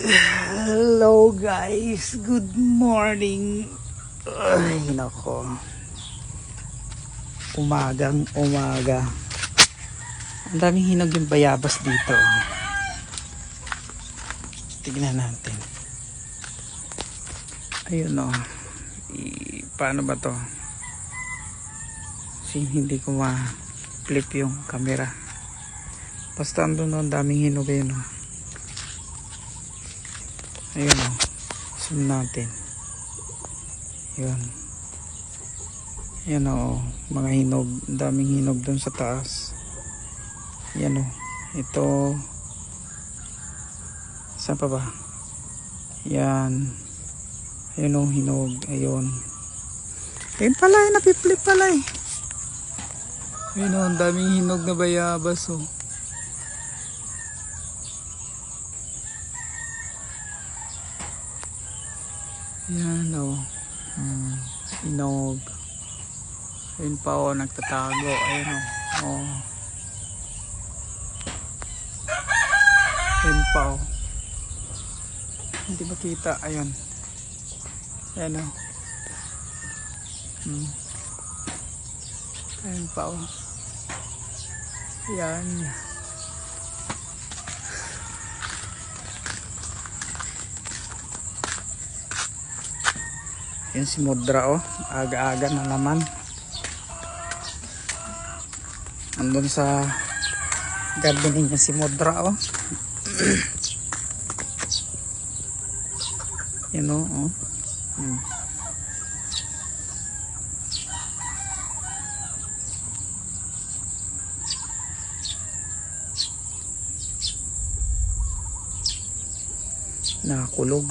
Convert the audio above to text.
Hello guys, good morning. Ay, nako. Umagang umaga. Ang daming hinog yung bayabas dito. Tignan natin. Ayun o. I- paano ba to? Kasi hindi ko ma-flip yung camera. Basta andun o, ang daming hinog yun o. Ayun o. Zoom natin. Yun. Yan o. Mga hinog. Daming hinog dun sa taas. Yan o. Ito. Saan pa ba? Yan. Ayun o. Hinog. Ayun. Ayun pala. eh, Napiflip pala eh. Ayun o. Daming hinog na bayabas o. Yan o. Hmm, hinog. Ayun pa o, nagtatago. Ayun o. Oh. Ayun pa o. Hindi makita. Ayun. Ayun o. Hmm. Ayun pa o. Yan. Yan si Mudra oh. Aga-aga na naman. Andun sa gardening niya si Mudra oh. Yan oh. oh. Hmm. Nakakulog.